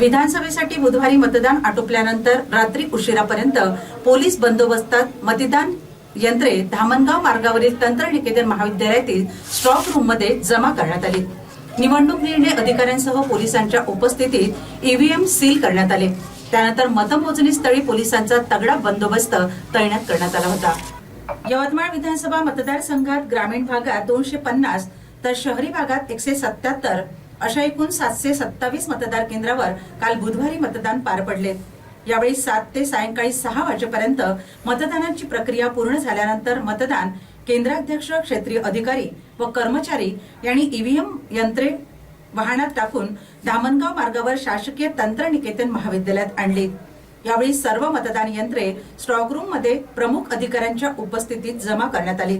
विधानसभेसाठी बुधवारी मतदान आटोपल्यानंतर रात्री उशिरापर्यंत पोलीस बंदोबस्तात मतदान यंत्रे धामणगाव मार्गावरील तंत्रनिकेतन महाविद्यालयातील स्ट्रॉक रूममध्ये जमा करण्यात आली. निवडणूक निर्णय अधिकाऱ्यांसह पोलिसांच्या उपस्थितीत ईव्हीएम सील करण्यात आले. त्यानंतर मतमोजणी स्थळी पोलिसांचा तगडा बंदोबस्त तैनात करण्यात आला होता. यवतमाळ विधानसभा मतदारसंघात ग्रामीण भागात दोनशे पन्नास तर शहरी भागात एकशे सत्याहत्तर अशा एकूण सातशे सत्तावीस मतदार केंद्रावर काल बुधवारी मतदान पार पडले. यावेळी सात ते सायंकाळी सहा वाजेपर्यंत मतदानाची प्रक्रिया पूर्ण झाल्यानंतर मतदान केंद्राध्यक्ष क्षेत्रीय अधिकारी व कर्मचारी यांनी ईव्हीएम यंत्रे वाहनात टाकून धामणगाव मार्गावर शासकीय तंत्रनिकेतन महाविद्यालयात आणली. यावेळी सर्व मतदान यंत्रे स्ट्रॉक रूममध्ये प्रमुख अधिकाऱ्यांच्या उपस्थितीत जमा करण्यात आली.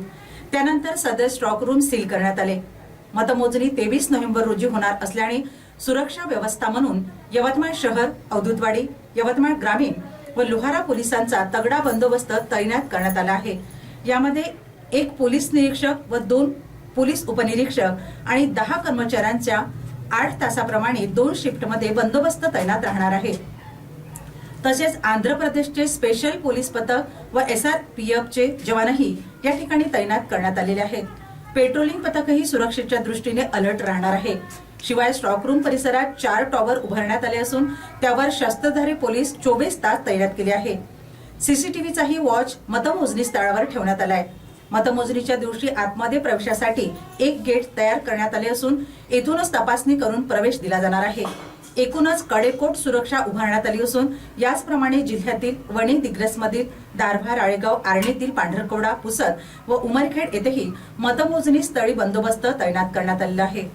त्यानंतर सदर स्ट्रॉंग रूम सील करण्यात आले. मतमोजणी तेवीस नोव्हेंबर रोजी होणार असल्याने सुरक्षा व्यवस्था म्हणून यवतमाळ शहर अवधूतवाडी यवतमाळ ग्रामीण व लोहारा पोलिसांचा तगडा बंदोबस्त तैनात करण्यात आला आहे. यामध्ये एक पोलीस निरीक्षक व दोन पोलीस उपनिरीक्षक आणि दहा कर्मचाऱ्यांच्या आठ तासाप्रमाणे दोन शिफ्टमध्ये बंदोबस्त तैनात राहणार आहे. तसेच आंध्र प्रदेशचे स्पेशल पोलीस पथक व एस आर पी एफचे जवानही या ठिकाणी तैनात करण्यात आलेले आहेत. पेट्रोलिंग पथकही सुरक्षेच्या दृष्टीने अलर्ट राहणार आहे. शिवाय स्टॉक रूम परिसरात चार टॉवर उभारण्यात आले असून त्यावर शस्त्रधारी पोलीस चोवीस तास तैनात केले आहे. सीसीटीव्हीचाही वॉच मतमोजणी स्थळावर ठेवण्यात आलाय. मतमोजणीच्या दिवशी आतमध्ये प्रवेशासाठी एक गेट तयार करण्यात आले असून येथूनच तपासणी करून प्रवेश दिला जाणार आहे. एकूणच कडेकोट सुरक्षा उभारण्यात आली असून याचप्रमाणे जिल्ह्यातील वणी दिग्रसमधील दारभा राळेगाव आर्णीतील पांढरकोडा पुसद व उमरखेड येथेही मतमोजणी स्थळी बंदोबस्त तैनात करण्यात आलेला आहे.